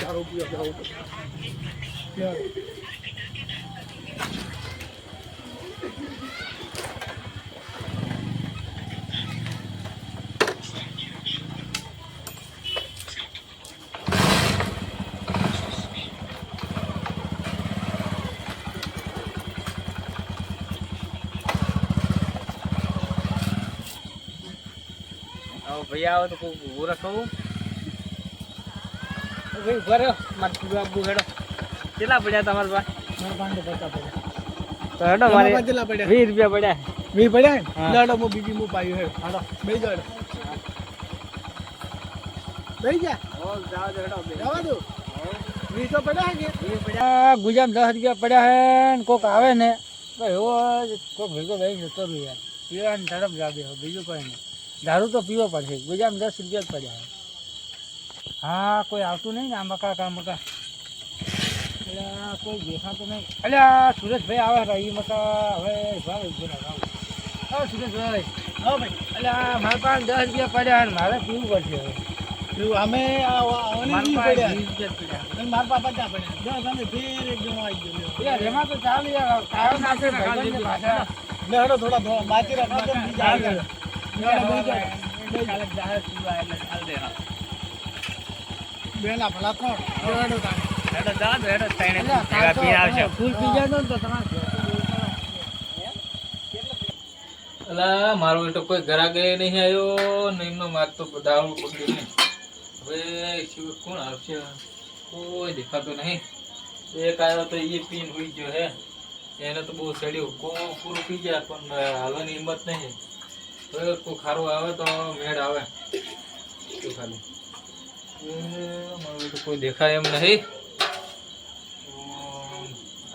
દારૂ ભાઈ આવે તો કોઈ ઊભું રખાવું ભાઈ ઊભા રહ્યો મારે પીવા આપવું હેડો કેટલા પડ્યા તમારા પાસે. તો હેડો મારે? વીસ રૂપિયા પડ્યા વીસ પડ્યા ને? હું બીજી હું પાયું હેડ. હેડો. જા. જવા દો. ગુજામ દસ રૂપિયા પડ્યા હે ને કોક આવે ને તો એવો કોક ભેગો ભાઈ જતો રહ્યો યાર તરફ જાબે બીજું કોઈ નહીં દારૂ તો પીવો પડશે ગુજામ દસ રૂપિયા જ પડ્યા હા કોઈ આવતું નહીં ને આ મકા કા મકા એટલે કોઈ દેખાતું નહીં એટલે સુરેશભાઈ આવે ભાઈ એ મકા હવે ભાવ હા સુરેશભાઈ હા ભાઈ. એટલે મારા પાસે દસ રૂપિયા પડ્યા અને મારે પીવું પડશે હવે એવું અમે મારા પડ્યા. વીસ પડ્યા પાપા ક્યાં પડ્યા? જો તમે ફેર આવી ગયો. એમાં તો ચાલે યાર કાયો નાખે થોડા બાકી રાખ, મારો એ કોઈ ઘરાગે નહીં આવ્યો ને એમનો માર તો દારૂ પકડી નહીં. હવે શિવ કોણ આવશે? કોઈ દેખાતો નહીં. એક આવ્યો તો એ પીન હોઈ ગયો હે. એને તો બહુ સડ્યું. કો પૂરું પી ગયા, પણ હાલવાની હિંમત નહીં. કોઈ ખારું આવે તો મેળ આવે. શું ખાલી? એ તો કોઈ દેખાય એમ નહીં.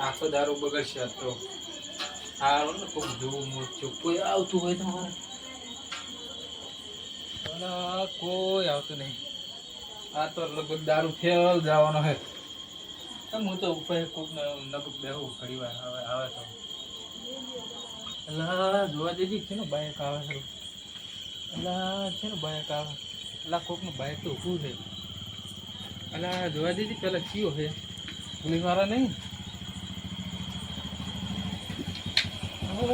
આખો દારૂ બગડશે તો. હારું ને, કોક જોવું મળતું કોઈ આવતું હોય તમારે? કોઈ આવતું નહીં. આ તો લગભગ દારૂ ફેલ જવાનો હે હું તો ઉપર કોક ને લગભગ બેહું ઘડી વાર આવે આવે તો. અલા જોવા દેજી છે ને બાઈક આવે છે. અલા છે ને બાઈક આવે. અલા કોકનું બાઈક તો ઊભું છે. અલા જોવા દેજી પેલા કયો છે. પોલીસવાળા નહીં?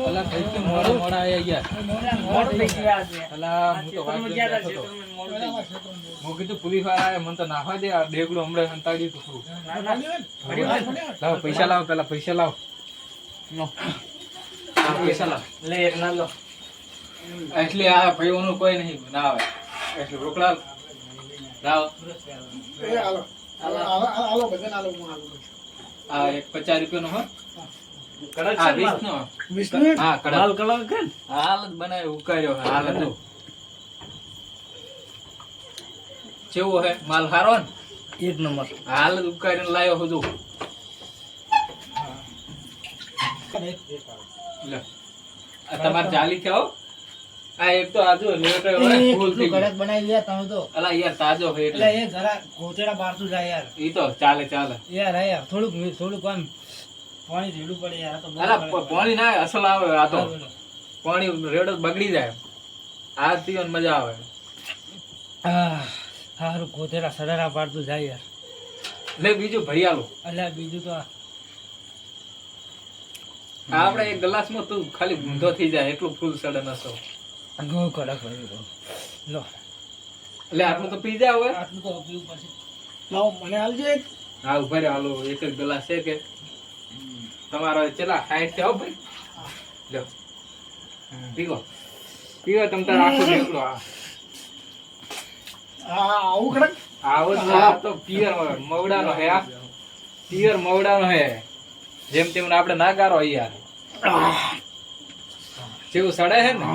અલા ભાઈ મોડા મોડા આયા યાર અલા હું તો વાત. હું કીધું પોલીસવાળા મને તો નાખવા દે આ ડેગડું હમણાં સંતાડ્યું તું પૈસા લાવો પેલા પૈસા લાવો. એટલે આ ભાઈઓનું કોઈ નહીં ના એટલે રોકડા હાલો. જ બનાવ્યો ઉકાળ્યો હાલ હતો કેવો માલ હારો ને એક નંબર હાલ જ ઉકારીને લાયો બધું લે આ તમારે ચાલી છે આ એક તો આજુ ફૂલ. બનાવી ગયા તમે તો. અલા યાર તાજો હોય એટલે. એ જરા ગોચડા બારતું જાય યાર. ઈ તો ચાલે ચાલે. યાર હે યાર થોડુંક થોડુંક આમ પાણી રેડું પડે યાર તો અલા પાણી ના અસલ આવે આ તો. પાણી રેડો બગડી જાય. આ પીવન મજા આવે. હા હારું ગોચડા સડારા બારતું જાય યાર. લે બીજું ભરિયાલું અલા બીજું તો આ આ આપણે એક ગ્લાસમાં તું ખાલી ગુંધો થઈ જાય એટલું ફૂલ સડન હશો ઘઉં કડક ભાઈ લો. એટલે આટલું તો પી જાય હવે. આટલું તો પીવું પડશે. લાવો, મને હાલજો એક. હા ઊભા રે હાલો એક એક ગ્લાસ છે કે? તમારો ચેલા સાઈડ છે હો ભાઈ. લ્યો પીવો. પીવો તમ તાર આખો નીકળો આ આવું કડક આવો તો પિયર મવડાનો હે આ પિયર મવડાનો હે. જેમ તેમ આપણે ના ગારો યાર જેવું સડે છે ને?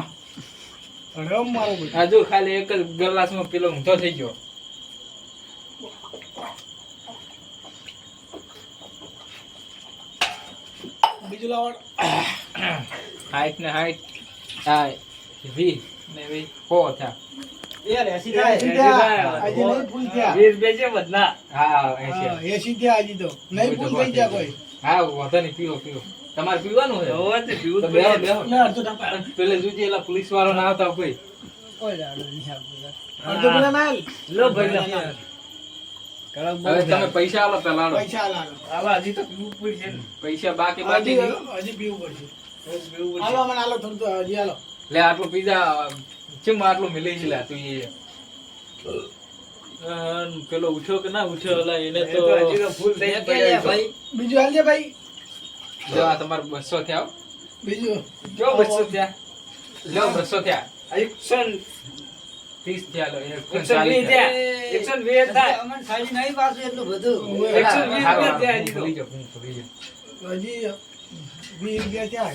અરે મારો ભાઈ. આ જો ખાલી એક જ ગ્લાસમાં પેલો ઊંધો થઈ ગયો. બીજું લાવડ. હાઈટ ને હાઈટ હા વી ને વી. હા કોઈ. હા વાંધો નહીં પીવો પીવો તમારે પીવાનું છે? તો બેહો બેહો. ના તો ટાંકો. પેલે જોજે એલા પોલીસ વાળો ના આવતા કોઈ કોઈ દાડો નહીં આવતું યાર. અડધો પેલા ના લો ભાઈ લો. હવે તમે પૈસા આલો પેલા પૈસા આલ, આલ. હજી તો પીવું પડશે પૈસા બાકી બાકી હજી પીવું પડશે. પીવું મને હાલો થોડું તો હજી હાલો. લે આટલું પીઝા ચેમ આટલું મિલી છે લે તું એ પેલો ઉઠ્યો કે ના ઉઠ્યો એને તો બીજું હાલજે ભાઈ? જો આ તમારે બસો થયા બીજું જો બસો થયા લો બસો થયા એકસો ત્રીસ થયા લો એકસો એકસો ને ચાલીસ વીસ થયા. થયા. એકસો ને વીસ થાય. ઓવે. એકસો વીસ થયા હજી તો. હજી વીસ રૂપિયા થયા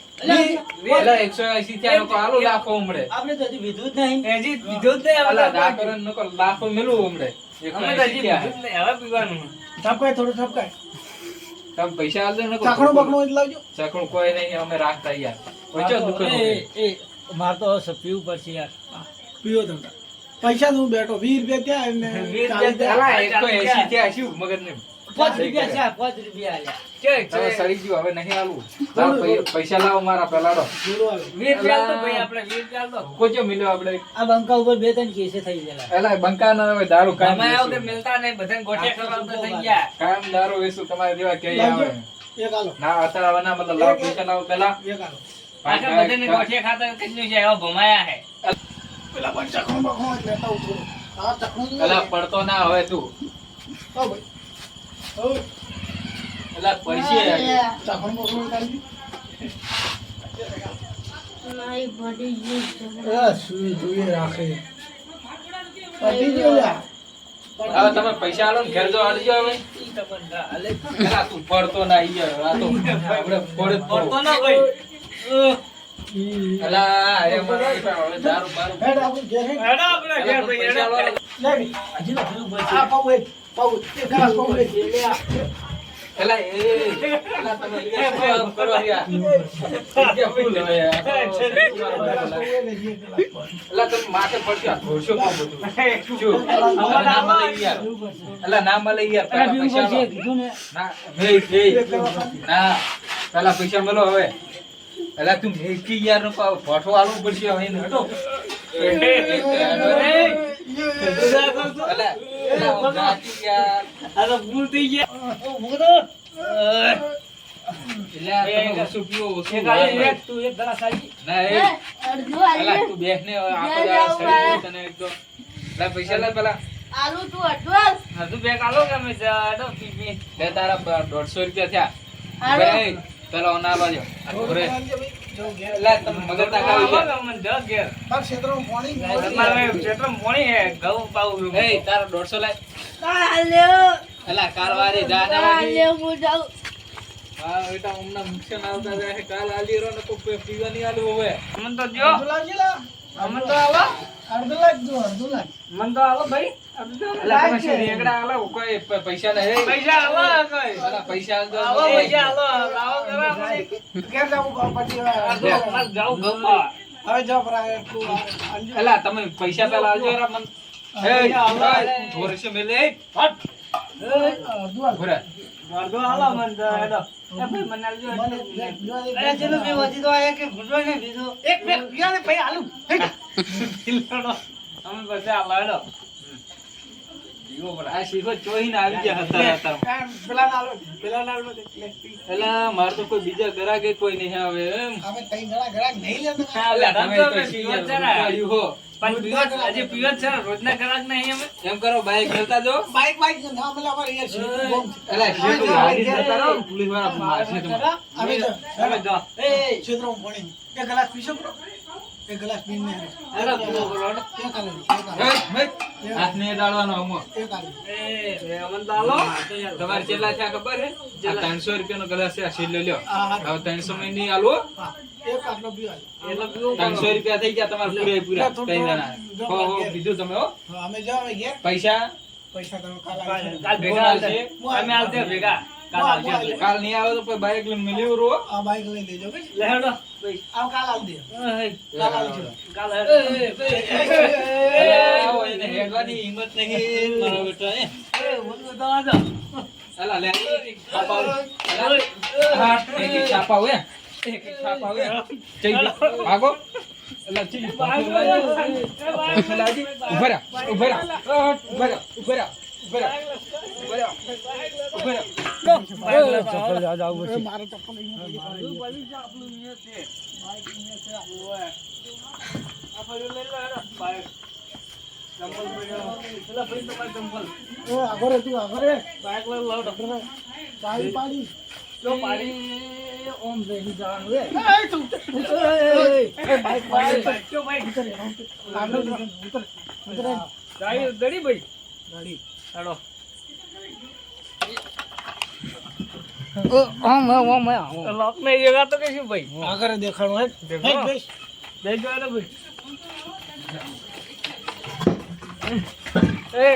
પૈસા ચકણું કોઈ નહીં અમે રાખતા યાર. મારે તો પીવું પડશે યાર. પીવો તમે પૈસા હું બેઠો વીસ રૂપિયા ત્યાં વીસ રૂપિયા મગજ ને પાંચ રૂપિયા છે પાંચ રૂપિયા આલ્યા છે, તમે છે. સડી ગયું હવે નહીં આલું. પૈસા લાવો મારા પેલા લો જોડો હાલો. વીસ રૂપિયા આલ દો ભાઈ આપણે વીસ રૂપિયા આલ કોચો મિલ્યો આપણે? આ બંકા ઉપર બે ત્રણ કેસે થઈ ગયેલા. એલા બંકા ના હવે દારૂ કાયમ અમારે આવું કે મિલતા નહીં બધાને ગોઠિયા ખવડાવતા થઈ ગયા. કાયમ દારૂ વેચું તમારે જેવા કે આવે. એક હાલો ના અત્યારે ના મતલબ લાવો પૈસા લાવો પેલા. એક હાલો પાછા બધાને ગોઠિયા ખાતા કેટલું છે એવા ભમાયા હે પેલા લેતા આ પડતો ના હવે તું ભાઈ. હવે એલા પૈસે ચાખણું બકણું કાઢી. આ શું જોઈએ રાખે. ગયો હવે તમે પૈસા આલો ને ઘેર જો આલજો હવે ઈ તમને ના હાલે. એલા તું પડતો ના આ તો આપણે પડતો ના ભાઈ માથે પડશે અમારે હવે ના મળે યાર ના મળે પેલા પૈસા પડશે આલો. કીધું ને ના મેં એ ના પેલા પૈસા મેલો હવે એલા તું ભેકી યાર નો ફોટો આલો પડશે હવે એને હટો એલા એલા હું જાતી યાર આ તો ભૂલ થઈ ગયા એલા તમે ઓછું પીવો ઓછું એક આલે, વાહ. એક તું એક ગ્લાસ આલી. ના એ એલા તું બેસ ને આખો દાડો સડી ગયું તને એક તો એલા પૈસા લે પેલા તું અડવાલ હજુ બે કે અમે હેડો પી પી. બે તારા દોઢસો રૂપિયા થયા પેલા ઘરે. તમે ના જગ ઘેર. તાર અમારે ક્ષેત્રમાં પોણી હે, ઘઉં પાઉ એ તારો દોઢસો લાય આલ્યો એલા કાલ વારે જા ના આલ્યો હું જાઉં. હા બેટા હમણાં નુકસાન આવતા જાય કાલ આલી રહ્યો ને તો કોઈ પીવા નહીં આલું હવે. મને તો જો લા. અમને તો આવો. અડધું લાવજો, અડધું લાવ. મને તો આવો ભાઈ. પૈસા નહીં. પૈસા આવો પૈસા આવો પૈસા આવો. ઘેર જાવું કામ પછી? જાવું પાવા. હવે જો. એલા તમે પૈસા પેલા આલજો રા મન. એ પૈસા મેલે. હટ. અડધું અડધો આલો મને તો હેડો. એ ભાઈ મને આલજો અરે ચલો પીવું હજી તો આયા કે ઘૂંટો ને બીજું એક બે આલુ. અમે બધા આલો હેડો. આ શીખો આવી ગયા હતા હતા પેલા પેલા માર તો કોઈ બીજા ગ્રાહકે કોઈ નહીં આવે એમ. હવે તઈ ઘણા ઘણા નહીં લેતા. હા, તમે તો જ પણ પીવો જ- હજી છે રોજના ગ્રાહક નહીં અમે. એમ કરો બાઈક ખેલતા જો બાઈક બાઈક ના મળે અમારે યાર શીખો ગાડી જતા રહો. પોલીસવાળા મારશે અમે જો અમે જો. એ છોતરો પાણી. કે ગલાસ પીશો બરો? એક ગ્લાસ પીને. હાથ ને ડાળવાનો. એ, તમારે કેટલા થયા ખબર હે? આ ત્રણસો રૂપિયાનો ગ્લાસ છે આ સીલ લઈ લ્યો. હવે ત્રણસો માં નહીં આલો એક આટલો પીવા. પીવો. રૂપિયા થઈ ગયા તમારે પૂરે પૂરા હો હો બીજું તમે હો. હા, અમે જો હવે ઘેર. તમે કાલ ભેગા આવશે અમે આવશે ભેગા કાલ આવશે. કાલ નહીં આવે તો પછી બાઈક લઈને મિલ્યું રો લે હેડો ભાઈ. એ, કાલ હેડો. અલા, એને હેડવાની હિંમત નહીં મારો બેટો. એ, બોલો તો વાંધો. અલા, લે, એક છાપા આવે. અલા, હા, એક એક એ આવે. એક એક એ આવે. જઈ દે. ભાગો. અલા, જી, ભાગો. અલા, જી, ઊભા રહો, ઊભા રહો. આવું છે આ પડ્યું લઈ લો હેડો. બાઈક. ભાઈ. બાઈક લઈ લો હેડો. જો પાડી. Bike, bike. જો બાઈક. ગાડી દડી ભાઈ હેડો. લોક ને જગા તો કશું ભાઈ આગળ દેખાડો હે દેખો. દેખો હેડો ભાઈ એ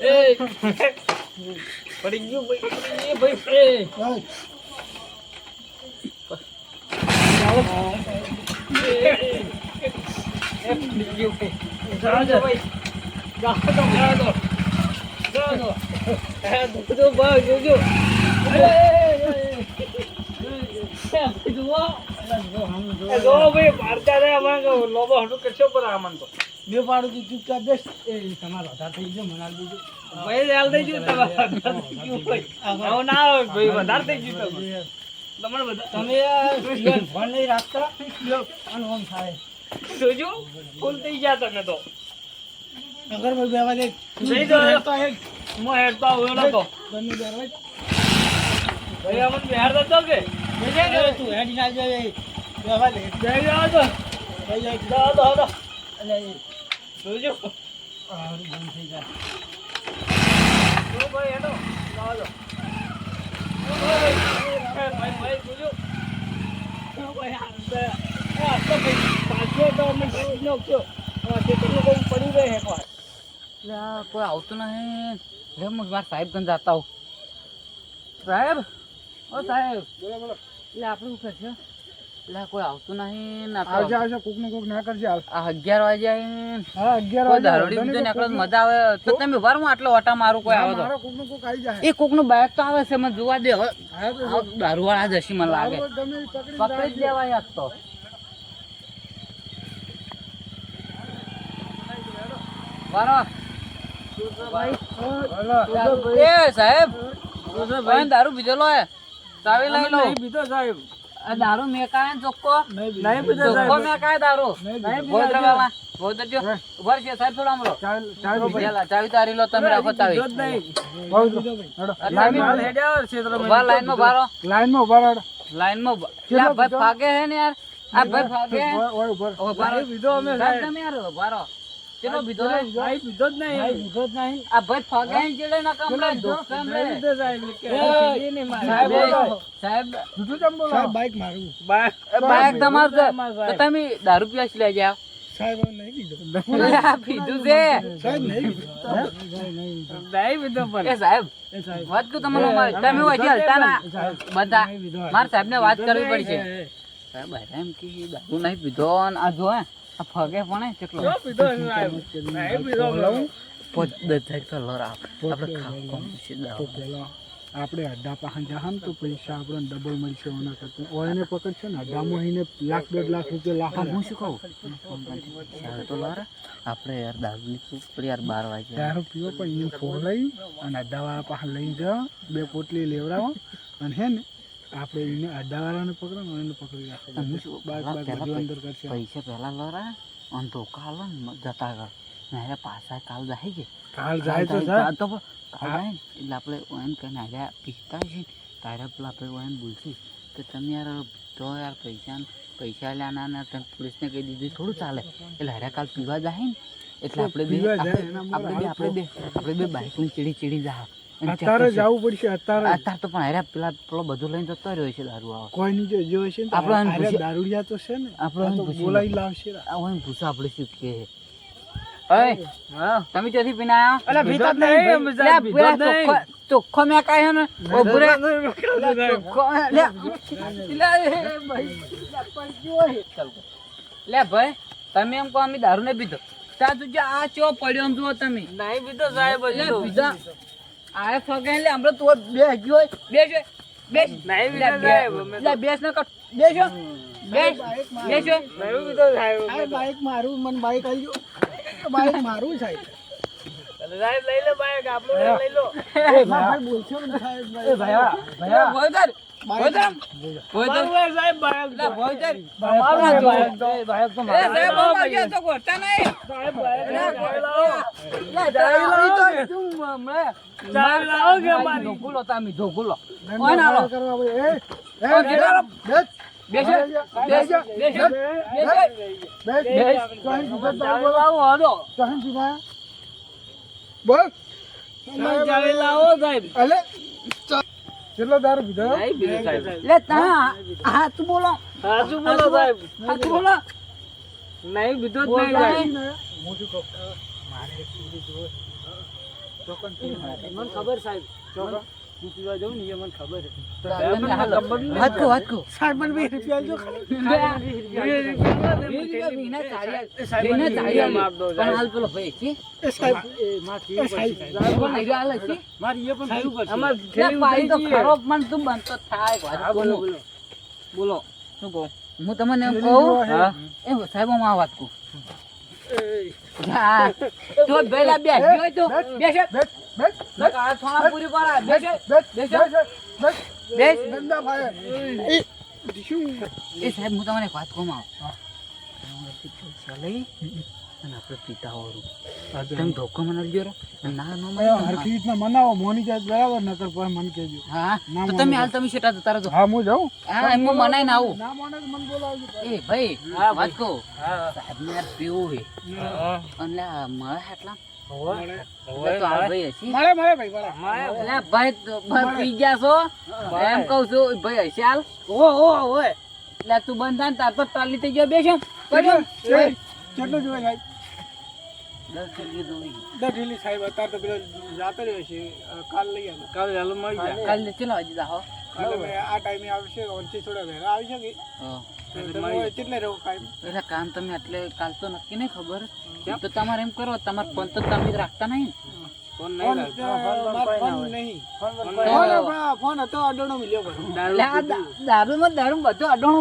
એ પડી ગયું ભાઈ એ ભાઈ એ બે પાડું ચૂપચાપ બેસ એ તમારો થઈ ગયો મને દીધું ભાઈ તમારે ના ભાઈ વધારે થઈ ગયું તમારે બધા તમે ફોન નહીં રાખતા? આનું આમ થાય. જોજો ફૂલ થઈ ગયા તમે તો. અગર મેં બેવા દે હું હેડતો તો. બંને ભાઈ અમને બિહાર દો કે? તું હેડી ના જાય. બેવા દે જઈ જાઓ તો. ભાઈ જાય જાઓ તો હડો એટલે જોજો. આરું બંધ થઈ જાય. જો ભાઈ હેડો. જાઓ તો. કોઈ આવતું નહીં. લે, હું મારા સાહેબ ગંજ જાતા હું સાહેબ? ઓ સાહેબ. એટલે આપણે શું કરશે એટલે કોઈ આવતું નહીં ને આ તો- આવશે આવશે કોકનું કોક ના કરશે હાલ. આ અગિયાર વાગે આવીને હા અગિયાર કોઈ દારૂડી બીજો નીકળે મજા આવે. તો તમે વાર હું આટલો ઓટા મારું કોઈ આવે તો? કોકનું કોક આવી જાય એ કોકનું બાઇક તો આવે છે મને જોવા દે. હવે દારૂ વાળા જશી મને લાગે. પકડી પકડી જ લેવાય આજ તો. વારો. એ સાહેબ દારૂ ચાવી લઈ લો. બીજો સાહેબ. દારૂ મેકાય ચોખ્ખો નહીં પીધો ચોખ્ખો મેકાય દારૂ? નહીં ગોધરા બાબા ગોધર જો. ઉભર છે સાહેબ થોડા આમરો પેલા ચાવી તારી લો તમે રાખો ચાવી. બહુ હેડો આ તમે ઊભા લાઈનમાં બારો લાઈનમાં ઊભા રહો. લાઈનમાં ઊભા. ભાઈ ફાગે હે ને યાર? આ ભાઈ ફાગે ઓય ઊભા રહો. બીધો અમે સાહેબ તમે યાર બારો ચલો બીધો ભાઈ પીધો જ નહીં ભાઈ જ નહીં આ ભાઈ ફાગે હે ચેડે ના કમરે ધોક કમરે સાહેબ સાહેબ જૂઠું કેમ બોલો સાહેબ બાઈક મારું બાઈક તમારું છે તો તમે દારૂ પીવા છે લઈ જાઓ સાહેબ નહીં પીધું છે સાહેબ નહીં લીધો એ સાહેબ વાત કહું તમને તમે હજી હલતા ના બધા મારા સાહેબ ને વાત કરવી પડશે સાહેબ એમ કે દારૂ નહીં પીધો ને આ જો હે આ ફગે પણ કેટલો આપણે ખાવા છે તો પેલા આપણે અડ્ડા પાસે જહાન તો પૈસા આપણને ડબલ મળશે ઓના કરતા. ઓયને પકડશે ને અડ્ડામાં એને લાખ દોઢ લાખ રૂપિયા લાખ. હું શું કહું? તો લારે. આપણે યાર દારૂ પડી યાર બાર વાગે દારૂ પીવો પણ એને ફોન લઈ અને અડ્ડાવાળા પાસે લઈ જાઓ બે પોટલી લેવડાવો. અને હે ને આપણે એને અડાવાળાને પકડો એને પકડી રાખો. બાગ બાગ બધું અંદર કરશે. પૈસા પહેલા લરા અને ધોકા આલો જતા કર ને પાછા કાલ જાય કે? કાલ જાય તો સર તો કાલ જાય એટલે આપણે ઓયન કહીને આવ્યા પીતા છે તારે પેલા આપણે ઓયન બોલશું. કે તમે યાર તો યાર પૈસા પૈસા લેવાના ને તમે પોલીસને કહી દીધું થોડું ચાલે. એટલે હારે કાલ પીવા જાય ને. એટલે આપણે બે આપણે બે આપણે બે આપણે બે બાઈકની ચીડી ચીડી જા અત્યારે જવું પડશે અત્યારે. અત્યારે તો પણ હારે પેલા પેલો બધું લઈને જતો રહ્યો છે દારૂ આવો. કોઈ ની જો જો છે ને આપણે આને હારે પૂછી- દારૂડિયા તો છે ને આપણે આ આને તો પૂછી બોલાવી લાવશે. આ ઓયન આપણે શું કે તમે ચોથી પીને લે. ચોખ્ખો- મેં ને ભાઈ, તમે એમ કહો અમે દારૂ ને પીધો. ત્યાં તું જો આ ચો પડ્યો એમ જુઓ તમે. નહીં પીધો સાહેબ. પીધા. આ ફગે લે હમણાં તો બે ગયો હોય. બેસ હોય. બેસ નહીં લે, બેસ ને બેસો બેસ સાહેબ બાઈક મારું મને બાઈક આવી ગયો બાઈક મારું સાહેબ. સાહેબ લઈ લો બાઈક આપણું લઈ લો. બોલશો એ સાહેબ ભાઈ. બોલો. લાવો સાહેબ. અલે. કેટલો દારૂ પીધો? લે તા હાથ બોલો. સાચું બોલો સાહેબ. હાથ બોલો. નહીં પીધો જ નહીં. હું શું કહું? મારે એક ખબર સાહેબ. ચોકન? હું પીવા જાઉં ને એ મને ખબર સાહેબ મને વીસ રૂપિયા બોલો શું કહું? હું તમને એમ કહું? એ સાહેબ હું આ વાત કહું. તો બેસ પૂરી સાહેબ હું તમને વાત કહું આવો અને આપણે પિતા વાળું તમે ધોકો મને આપજો ના ના હરખી રીતના મનાવો મોની જાય બરાબર નકર પછી મને હા? તો તમે હાલ તમે શેટા જતા હા હું જાઉં? હા એમ મનાઈ ના આવું. ના મને તો બોલાવજો. એ ભાઈ વાત કહું. હા. સાહેબ ને યાર પીવું હે. અને મળે એટલે? તો તાર તો થઈ ગયો કેટલું? સાહેબ? સાહેબ અત્યારે તો પેલો જાતો રહ્યો છે. કાલ લઈ આવે. કાલે ચાલો મળી જાય. કાલે ચલો હજી દાહો આ ટાઈમે આવશે વંચી થોડા વહેલા આવી શકે. કેટલે રહો કાયમ. એટલે કામ તમે એટલે કાલ તો નક્કી નહીં ખબર તો તમારે એમ કરો તમારે ફોન તો તમે રાખતા નહીં ને? ફોન નહીં હતો અડોણો દારૂ બધું અડોણો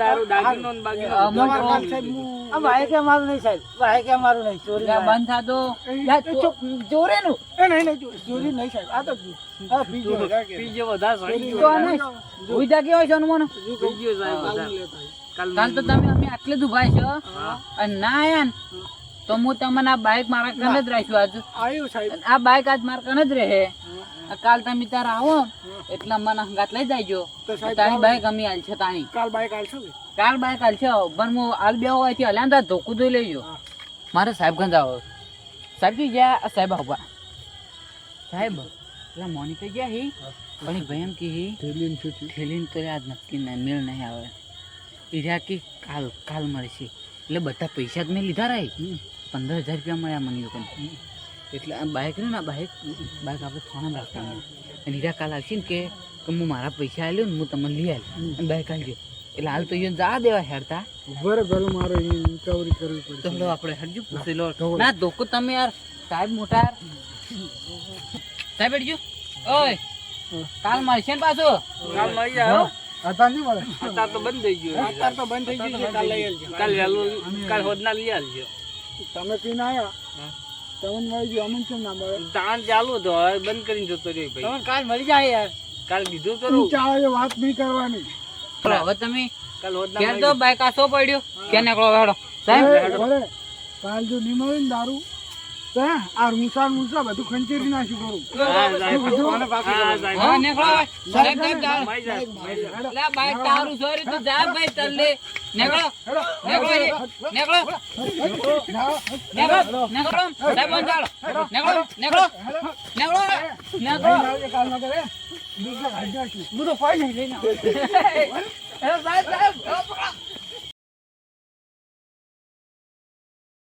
દારૂ? દાગીનો બાગીનો ભાઈ કે મારું નહીં સાહેબ. ભાઈ કે મારું નહીં. ચોરી બંધ થાતો એટલે નું. એ નહીં નહીં ચોરી- ચોરી નહીં સાહેબ. આ તો. પીજો વધારે કેવો છે હનુમાન પીજો સાહેબ કાલ તો તમે અમે આટલે દુભાઈ છો. અને ના આયા ને. તો હું તમને આ બાઈક મારા કને જ રાખ્યું આજ. આવ્યું સાહેબ. આ બાઈક આજ મારા કને જ રહે. આ કાલ તમે તારે આવો એટલે મને હંગાત લઈ જાયજો. તો તારી બાઈક અમે હાલ છે તાણી. કાલ બાઇક આલશો કે કાલ બાઇક હાલ છે પણ હું હાલ બે હોયથી હલ્યા ને ધોકું ધોઈ લેજો. મારે સાહેબ ગંજ આવો. સાહેબ જી ગયા? સાહેબ આવવા સાહેબ એટલે મોનિકા ગયા હી? પણ ભાઈ એમ કે થેલીન થેલીને છૂટી થેલીને તો આજ નક્કી ના મેળ નહીં આવે. રહ્યા કે કાલ કાલ મળશે. એટલે બધા પૈસા જ મેં લીધા રહી પંદર હજાર રૂપિયા મળ્યા મને લોકોને એટલે આ બાઇક રહ્યું ને આ બાઇક બાઇક આપણે થોડા રાખતા અને હીરા કાલ આવશે ને કે હું મારા પૈસા આલ્યો ને હું તમને લઈ આવ્યો બાઇક આવજો એટલે હાલ તો એને જા દેવા હેરતા બરાબર પેલું મારે રિકવરી કરવી પડે તો આપણે હરજો પૂછી લો. ના ધોકો તમે યાર. સાહેબ મોટા યાર. સાહેબ બેઠજો ઓય. કાલ મળશે ને પાછો? કાલ મળી. અત્યારે નહીં મળે. અત્યારે તો બંધ થઈ ગયું. અત્યારે તો બંધ થઈ ગયું કાલ લઈ આવજો. કાલ વહેલું કાલ હોદના લઈ આવજો. તમે પીને આવ્યા હા. તમને મળી ગયું અમને કેમ ના મળે તાણ ચાલુ હતો હવે બંધ કરીને જતો રહ્યો ભાઈ. કાલ મળી જાય યાર. કાલ કીધું તો કરું ચાલે વાત નહીં કરવાની. હવે તમે કાલ ક્યારે મળી તો બાઈક આ પડ્યો. ક્યાં નીકળો હેડો. સાહેબ. કાલ જો નહીં મળે ને દારૂ. આ રૂંસા રૂંસા બધું ખંચેરી નાખ્યું કરું હા, તો ફાઈ લઈને